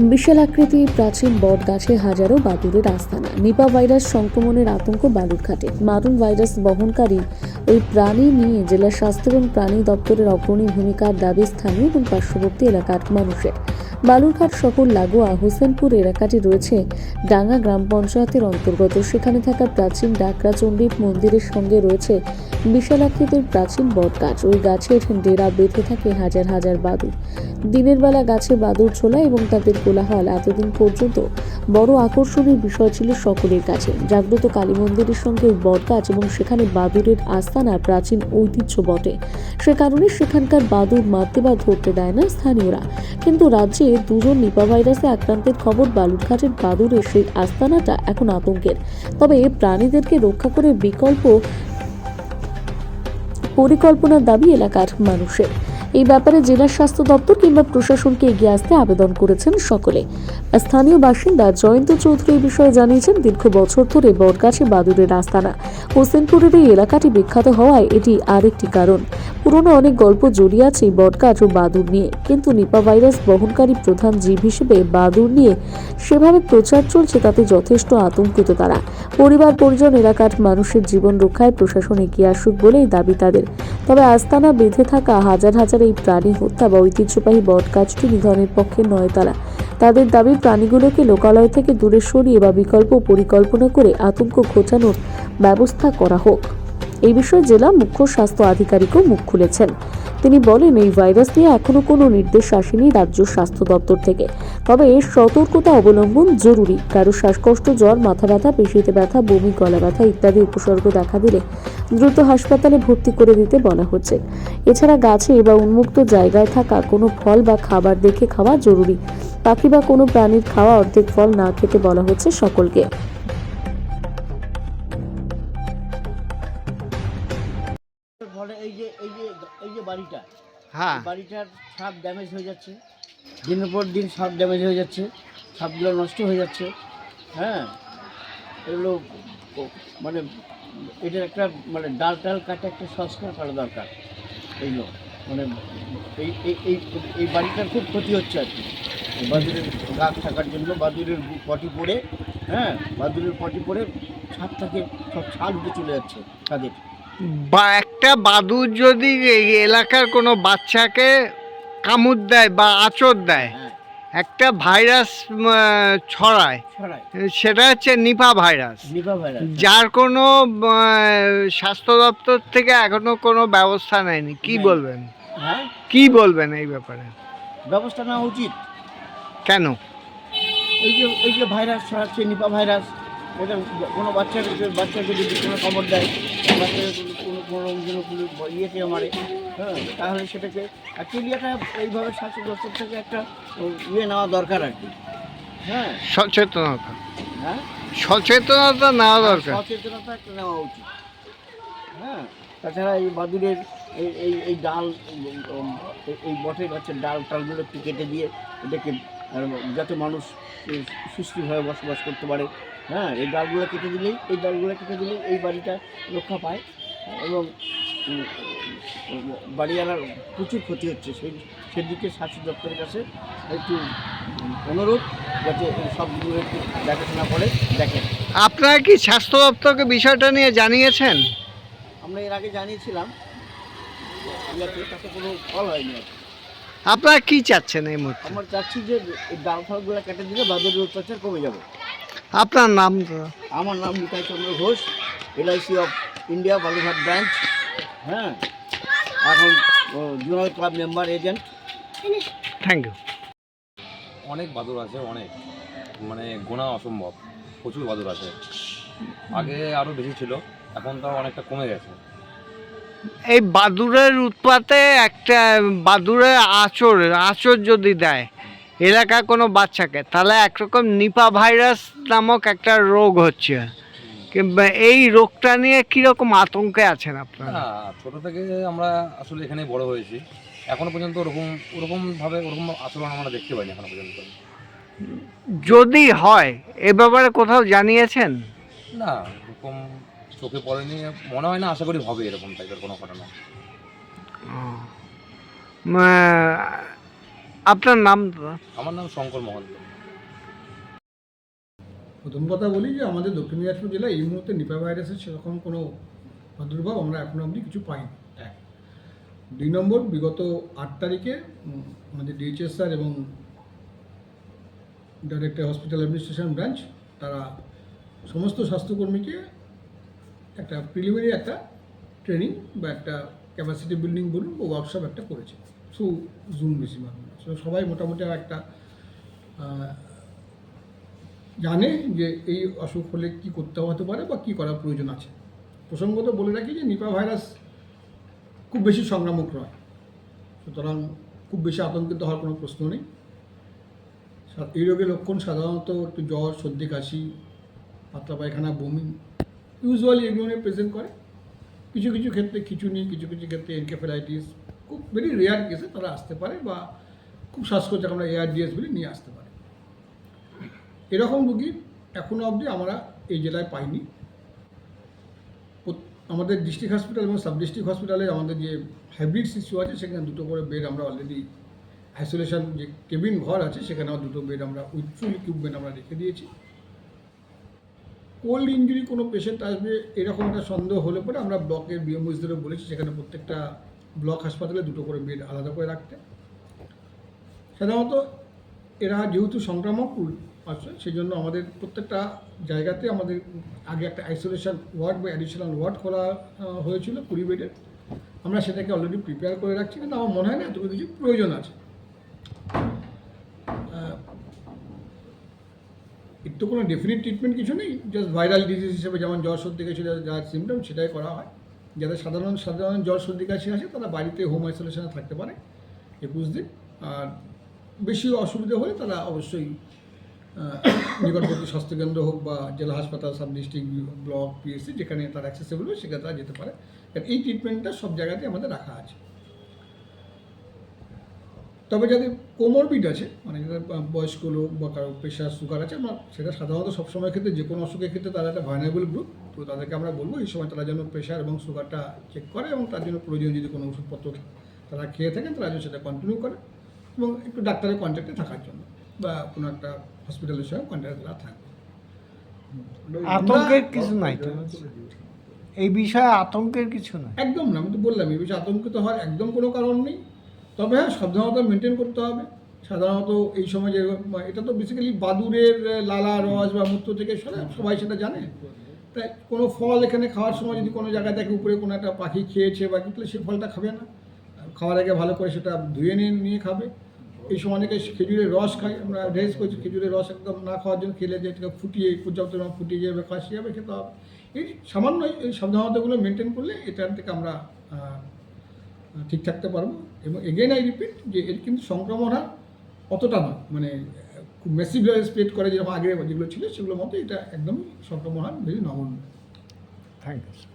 বিশাল আকৃতির প্রাচীন বট গাছে হাজারো বাদুরের আস্থানা নিপা ভাইরাস সংক্রমণের আতঙ্ক বালুরঘাটে মারুন ভাইরাস বহনকারী ওই প্রাণী নিয়ে জেলা স্বাস্থ্য এবং প্রাণী দপ্তরের অগ্রণী ভূমিকার দাবি স্থানীয় এবং পার্শ্ববর্তী এলাকার মানুষের। বালুরঘাট শহর লাগোয়া হোসেনপুর এলাকাটি রয়েছে। ডাঙ্গা গ্রাম পঞ্চায়েতের অন্তর্গত। সেখানে থাকা প্রাচীন ডাকরা চণ্ডীর মন্দিরের সঙ্গে রয়েছে বিশাল আকৃতির প্রাচীন বট গাছ ওই গাছের ডেরা বেঁধে থাকে হাজার হাজার বাদুড়। দিনের বেলা গাছে বাদুর ছোলা এবং তাদের কোলাহল এতদিন পর্যন্ত বড় আকর্ষণীয় বিষয় ছিল সকলের কাছে। জাগ্রত কালী মন্দিরের সঙ্গে বটগাছ এবং সেখানে বাদুরের আস্তানা প্রাচীন ঐতিহ্য বটে। সে কারণে সেখানকার বাদুর মারতে বা ধরতে দেয় না স্থানীয়রা। কিন্তু রাজ্যে দুজন নিপা ভাইরাসে আক্রান্তের খবর বালুরঘাটের বাদুরে সেই আস্তানাটা এখন আতঙ্কের। তবে প্রাণীদেরকে রক্ষা করে বিকল্প পরিকল্পনার দাবি এলাকার মানুষের। এই ব্যাপারে জেলা স্বাস্থ্য দপ্তর কিংবা প্রশাসনকে এগিয়ে আসতে আবেদন করেছেন সকলে। স্থানীয় বাসিন্দা জয়ন্ত চৌধুরী এই বিষয়ে জানিয়েছেন, দীর্ঘ বছর ধরে বটগাছে বাদুরের আস্তানা হোসেনপুরের এই এলাকাটি বিখ্যাত হওয়ায় এটি আরেকটি কারণ। পুরনো অনেক গল্প জড়িয়ে আছে বটগাছ ও বাদুর নিয়ে। কিন্তু নিপা ভাইরাস বহনকারী প্রধান জীব হিসেবে বাদুর নিয়ে সেভাবে প্রচার চলছে তাতে যথেষ্ট আতঙ্কিত তারা। পরিবার, পরিজন, এলাকার মানুষের জীবন রক্ষায় প্রশাসন এগিয়ে আসুক বলেই দাবি তাদের। তবে আস্তানা বেঁধে থাকা হাজার হাজার এই প্রাণী হত্যা বা ঐতিহ্যবাহী বটগাছটি নিধনের পক্ষে নয় তারা তাদের দাবি, প্রাণীগুলোকে লোকালয় থেকে দূরে সরিয়ে বা বিকল্প পরিকল্পনা করে আতঙ্ক ঘোচানোর ব্যবস্থা করা হোক। এই বিষয়ে জেলা মুখ্য স্বাস্থ্য আধিকারিকও মুখ খুলেছেন। তিনি বলেন, এই ভাইরাস নিয়ে এখনও কোনো নির্দেশ আসেনি রাজ্য স্বাস্থ্য দপ্তর থেকে। তবে সতর্কতা অবলম্বন জরুরি। কারও শ্বাসকষ্ট, জ্বর, মাথা ব্যথা, পেশিতে ব্যথা, বমি, গলা ব্যথা ইত্যাদি উপসর্গ দেখা দিলে দ্রুত হাসপাতালে ভর্তি করে দিতে বলা হচ্ছে। এছাড়া গাছে বা উন্মুক্ত জায়গায় থাকা কোনো ফল বা খাবার দেখে খাওয়া জরুরি। পাখি বা কোনো প্রাণীর খাওয়া অর্ধেক ফল না খেতে বলা হচ্ছে সকলকে। ফলে এই যে এই যে এই যে বাড়িটা হ্যাঁ। বাড়িটার সাপ ড্যামেজ হয়ে যাচ্ছে। দিনের পর দিন সাপ ড্যামেজ হয়ে যাচ্ছে সাপগুলো নষ্ট হয়ে যাচ্ছে হ্যাঁ? এগুলো মানে এটার একটা মানে ডাল টাল কাটে একটা সংস্কার করা দরকার। এইগুলো মানে এই এই এই বাড়িটার খুব ক্ষতি হচ্ছে আর কি। বাদুরের গাছ থাকার জন্য বাদুরের পটি পড়ে হ্যাঁ? বাদুরের পটি পড়ে ছাদ থেকে সব ছাল উঠে চলে যাচ্ছে তাদের। বা একটা বাদুর যদি এলাকার কোনো বাচ্চাকে কামড় দেয় বা আঁচড় দেয় হ্যাঁ। একটা ভাইরাস ছড়ায় ছড়ায়। সেটা হচ্ছে নিপা ভাইরাস। যার কোনো স্বাস্থ্য দপ্তর থেকে এখনও কোনো ব্যবস্থা নেয়নি। কি বলবেন? হ্যাঁ? কি বলবেন এই ব্যাপারে? ব্যবস্থা নেওয়া উচিত। কেন? এই যে এই যে ভাইরাস ছড়াচ্ছে নিপা ভাইরাস এটা কোনো বাচ্চাকে বাচ্চাকে যদি কোনো খবর দেয় বাচ্চাকে কোনো কোনো কোনো কোনো ইয়েতে মারে হ্যাঁ তাহলে সেটাকে অ্যাকচুয়ালি একটা এইভাবে স্বাস্থ্য দপ্তর থেকে একটা ইয়ে নেওয়া দরকার আর কি। হ্যাঁ। সচেতনতা। হ্যাঁ? সচেতনতা নেওয়া দরকার। সচেতনতা একটা নেওয়া উচিত। হ্যাঁ তাছাড়া এই বাদুরের এই এই এই ডাল এই- বটের গাছের ডাল টালগুলো একটু কেটে দিয়ে এটাকে যাতে মানুষ সুস্থভাবে বসবাস করতে পারে হ্যাঁ এই ডালগুলো কেটে দিলেই এই ডালগুলো কেটে দিলেই এই বাড়িটা রক্ষা পায়। এবং বাড়িওয়ালার প্রচুর ক্ষতি হচ্ছে। সেই সেদিকে স্বাস্থ্য দপ্তরের কাছে একটু অনুরোধ যাতে এই সবগুলো একটু দেখাশোনা করে দেখেন। আপনারা কি স্বাস্থ্য দপ্তরকে বিষয়টা নিয়ে জানিয়েছেন? আমরা এর আগে জানিয়েছিলাম তাতে কোনো ফল হয়নি। আপনারা কি চাচ্ছেন এই মুহূর্তে? আমরা চাচ্ছি যে এই ডাল ফালগুলো কেটে দিলে বাদুরের অত্যাচার কমে যাবে। আপনার নাম? আমার নাম Nitai Chandra Ghosh LIC of India Balurghat branch হ্যাঁ এখন zonal club member agent thank you অনেক বাদুর আছে অনেক। মানে গোনা অসম্ভব প্রচুর বাদুর আছে। আগে আরও বেশি ছিল এখন তো অনেকটা কমে গেছে। এই বাদুরের উৎপাতে একটা বাদুরের আচর আচর যদি দেয় এলাকার কোনো বাচ্চাকে তাহলে একরকম নিপা ভাইরাস নামক একটা রোগ হচ্ছে। কিংবা এই রোগটা নিয়ে কীরকম আতঙ্কে আছেন আপনারা? ছোটো থেকে আমরা আসলে এখানে বড় হয়েছি। এখনও পর্যন্ত ওরকম ওরকমভাবে ওরকম আচরণ আমরা দেখতে পাইনি এখনও পর্যন্ত। যদি হয় এ ব্যাপারে কোথাও জানিয়েছেন? না এরকম চোখে পড়েনি। মনে হয় না আশা করি হবে এরকম টাইপের কোনো ঘটনা। আপনার নাম দাদা? আমার নাম শঙ্কর মহন্ত। প্রথম কথা বলি যে আমাদের দক্ষিণ দিনাজপুর জেলায় এই মুহূর্তে নিপা ভাইরাসের সেরকম কোনো প্রাদুর্ভাব আমরা এখনও অবধি কিছু পাইনি। এক দুই নম্বর বিগত আট তারিখে আমাদের ডিএইচএস স্যার এবং ডাইরেক্টর হসপিটাল অ্যাডমিনিস্ট্রেশন ব্রাঞ্চ তারা সমস্ত স্বাস্থ্যকর্মীকে একটা প্রিলিমিনারি একটা ট্রেনিং বা একটা ক্যাপাসিটি বিল্ডিং বলুন বা ওয়ার্কশপ একটা করেছে থ্রু জুম বেশি মাধ্যমে। সবাই মোটামুটি একটা জানে যে এই অসুখ হলে কি করতে হতে পারে বা কি করার প্রয়োজন আছে। প্রসঙ্গত বলে রাখি যে নিপা ভাইরাস খুব বেশি সংক্রামক নয়। সুতরাং খুব বেশি আতঙ্কিত হওয়ার কোনো প্রশ্ন নেই। এই রোগের লক্ষণ সাধারণত একটু জ্বর, সর্দি, কাশি, পাতলা পায়খানা, বমি, ইউজুয়ালি এগুলো নিয়ে প্রেজেন্ট করে। কিছু কিছু ক্ষেত্রে খিচুনি, কিছু কিছু ক্ষেত্রে এনকেফেলাইটিস খুব ভেরি রেয়ার কেসে তারা আসতে পারে বা খুব শ্বাসকষ্ট আমরা এআরডিএস বলে নিয়ে আসতে পারি। এরকম রুগী এখনও অবধি আমরা এই জেলায় পাইনি। আমাদের ডিস্ট্রিক্ট হসপিটাল এবং সাব ডিস্ট্রিক্ট হসপিটালে আমাদের যে হাইব্রিড শিশু আছে, সেখানে দুটো করে বেড আমরা অলরেডি আইসোলেশন যে কেবিন ঘর আছে সেখানে দুটো বেড আমরা উইথ ইকুইপমেন্ট আমরা রেখে দিয়েছি। কোল্ড ইঞ্জুরি কোনো পেশেন্ট আসবে এরকম একটা সন্দেহ হলে পরে আমরা ব্লকের বিএমওসদেরও বলেছি, সেখানে প্রত্যেকটা ব্লক হাসপাতালে দুটো করে বেড আলাদা করে রাখতে। সাধারণত এরা যেহেতু সংক্রামক আছে সেই জন্য আমাদের প্রত্যেকটা জায়গাতে আমাদের আগে একটা আইসোলেশন ওয়ার্ড বা অ্যাডিশনাল ওয়ার্ড খোলা হয়েছিল কুড়ি বেডের। আমরা সেটাকে অলরেডি প্রিপেয়ার করে রাখছি, কিন্তু আমার মনে হয় না এতটুকু কিছু প্রয়োজন আছে। এর তো কোনো ডেফিনিট ট্রিটমেন্ট কিছু নেই জাস্ট ভাইরাল ডিজিজ হিসেবে যেমন জ্বর সর্দি কাশি যা সিমটম সেটাই করা হয়। যাদের সাধারণ সাধারণ জ্বর সর্দি কাশি আছে, তারা বাড়িতে হোম আইসোলেশনে থাকতে পারে একুশ দিন। আর বেশি অসুবিধা হলে তারা অবশ্যই নিকটবর্তী স্বাস্থ্যকেন্দ্র হোক বা জেলা হাসপাতাল সাব ডিস্ট্রিক্ট ব্লক, পিএসসি যেখানে তার অ্যাক্সেসেবল হয় সেখানে তারা যেতে পারে। কারণ এই ট্রিটমেন্টটা সব জায়গাতে আমাদের রাখা আছে। তবে যাদের কোমরবিড আছে মানে যাদের বয়স্ক লোক বা কারও প্রেশার সুগার আছে, আমরা সেটা সাধারণত সবসময় ক্ষেত্রে যে কোনো অসুখের ক্ষেত্রে তারা একটা ভাইনারেবল গ্রুপ তো তাদেরকে আমরা বলব এই সময় তারা যেন প্রেশার এবং সুগারটা চেক করে এবং তার জন্য প্রয়োজনীয় যদি কোনো ওষুধপত্র তারা খেয়ে থাকেন, তারা যেন সেটা কন্টিনিউ করে। এবং একটু ডাক্তারের কন্ট্যাক্টে থাকার জন্য বা কোনো একটা হসপিটালের সঙ্গে কন্ট্যাক্টে থাকবে আতঙ্কের কিছু নাই এই বিষয়ে আতঙ্কের কিছু না একদম না আমি তো বললাম এই বিষয়ে আতঙ্কিত হওয়ার একদম কোনো কারণ নেই। তবে হ্যাঁ সাবধানতা মেনটেন করতে হবে। সাধারণত এই সময় যে এটা তো বেসিক্যালি বাদুরের লালা রস বা মূত্র থেকে সরে- সবাই সেটা জানে। তাই কোনো ফল এখানে খাওয়ার সময় যদি কোনো জায়গায় দেখে উপরে কোনো একটা পাখি খেয়েছে বা তাহলে সেই ফলটা খাবে না। খাওয়ার আগে ভালো করে সেটা ধুয়ে নিয়ে নিয়ে খাবে। এই সময় অনেকে খেজুরের রস খাই আমরা অ্যাডভাইস করছি, খেজুরের রস একদম না খাওয়ার জন্য খেলে যে এটাকে ফুটিয়ে, পর্যাপ্ত ফুটিয়ে যাবে খাসি যাবে খেতে হবে। এই সামান্য এই সাবধানতাগুলো মেনটেন করলে এটার থেকে আমরা ঠিক থাকতে পারব। এবং এগেন আই রিপিট যে এর কিন্তু সংক্রমণ হার অতটা নয়। মানে খুব মেসিভভাবে স্প্রেড করে যেরকম আগে যেগুলো ছিল সেগুলোর মতো এটা একদম সংক্রমণ হার ভেরি নগণ্য থ্যাংক ইউ